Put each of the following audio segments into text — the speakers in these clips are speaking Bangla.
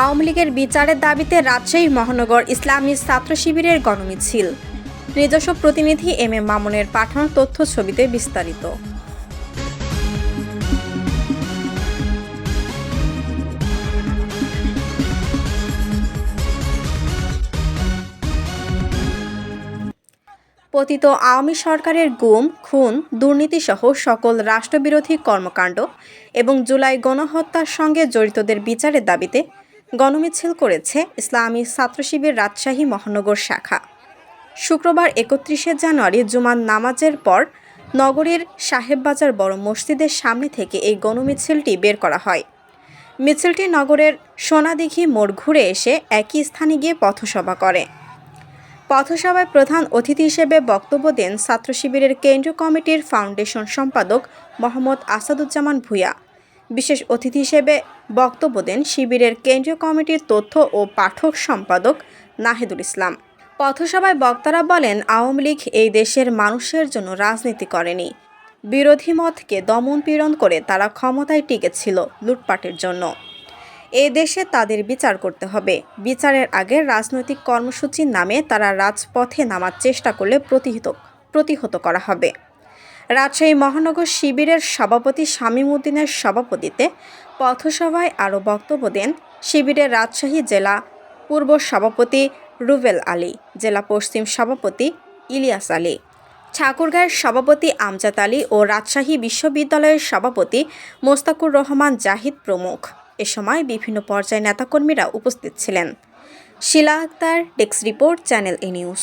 আওয়ামী লীগের বিচারের দাবিতে রাজশাহী মহানগর ইসলামী ছাত্র শিবিরের গণমিছিল। নিজস্ব প্রতিনিধি এম এ মামুনের পাঠানো তথ্য ছবিতে বিস্তারিত। পতিত আওয়ামী সরকারের গুম, খুন, দুর্নীতিসহ সকল রাষ্ট্রবিরোধী কর্মকাণ্ড এবং জুলাই গণহত্যার সঙ্গে জড়িতদের বিচারের দাবিতে গণমিছিল করেছে ইসলামী ছাত্র শিবির রাজশাহী মহানগর শাখা। শুক্রবার একত্রিশে জানুয়ারি জুমার নামাজের পর নগরীর সাহেববাজার বড় মসজিদের সামনে থেকে এই গণমিছিলটি বের করা হয়। মিছিলটি নগরের সোনাদিঘি মোড় ঘুরে এসে একই স্থানে গিয়ে পথসভা করে। পথসভায় প্রধান অতিথি হিসেবে বক্তব্য দেন ছাত্র শিবিরের কেন্দ্রীয় কমিটির ফাউন্ডেশন সম্পাদক মোহাম্মদ আসাদুজ্জামান ভূঁইয়া। বিশেষ অতিথি হিসেবে বক্তব্য দেন শিবিরের কেন্দ্রীয় কমিটির তথ্য ও পাঠক সম্পাদক নাহিদুল ইসলাম। পথসভায় বক্তারা বলেন, আওয়ামী লীগ এই দেশের মানুষের জন্য রাজনীতি করেনি। বিরোধী মতকে দমন পীড়ন করে তারা ক্ষমতায় টিকেছিল লুটপাটের জন্য। এ দেশে তাদের বিচার করতে হবে। বিচারের আগে রাজনৈতিক কর্মসূচির নামে তারা রাজপথে নামার চেষ্টা করলে প্রতিহিত, প্রতিহত করা হবে। রাজশাহী মহানগর শিবিরের সভাপতি শামীম উদ্দিনের সভাপতিতে পথসভায় আরও বক্তব্য দেন শিবিরের রাজশাহী জেলা পূর্ব সভাপতি রুবেল আলী, জেলা পশ্চিম সভাপতি ইলিয়াস আলী, ঠাকুরগাঁয়ের সভাপতি আমজাদ আলী ও রাজশাহী বিশ্ববিদ্যালয়ের সভাপতি মোস্তাকুর রহমান জাহিদ প্রমুখ। এ সময় বিভিন্ন পর্যায়ে নেতাকর্মীরা উপস্থিত ছিলেন। Shila Akter, desk report, channel A news.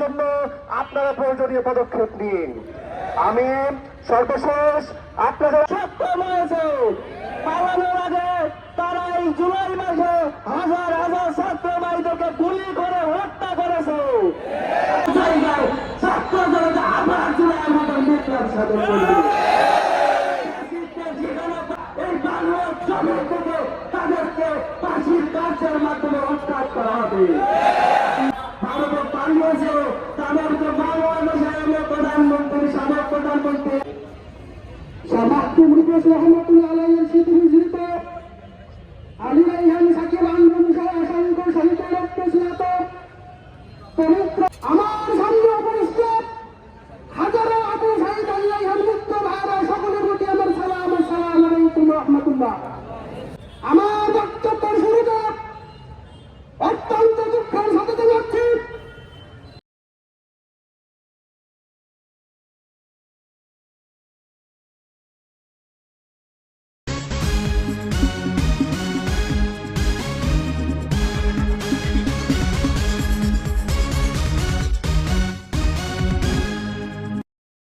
জন্য আপনারা প্রয়োজনীয় পদক্ষেপ নিন। আমি সর্বশেষ আপনাদের সক্ষম হয়েছে পালানোর আগে তারা এই জুলাই মাসে হাজার হাজার ছাত্র ভাইদেরকে গুলি করে হত্যা করেছে। ছাত্র জনতা আবার জুলাই মতন বিপ্লব সাধন এই বাংলার জমির থেকে তাদেরকে ফাঁসির কার্যের মাধ্যমে উৎখাত করা হবে। রহমতুল আলাইয়ের স্মৃতিবিজৃত আলী রাইহান সাকিব আন্দোলন সহ অসংখ্য শহীদ রক্ত পবিত্র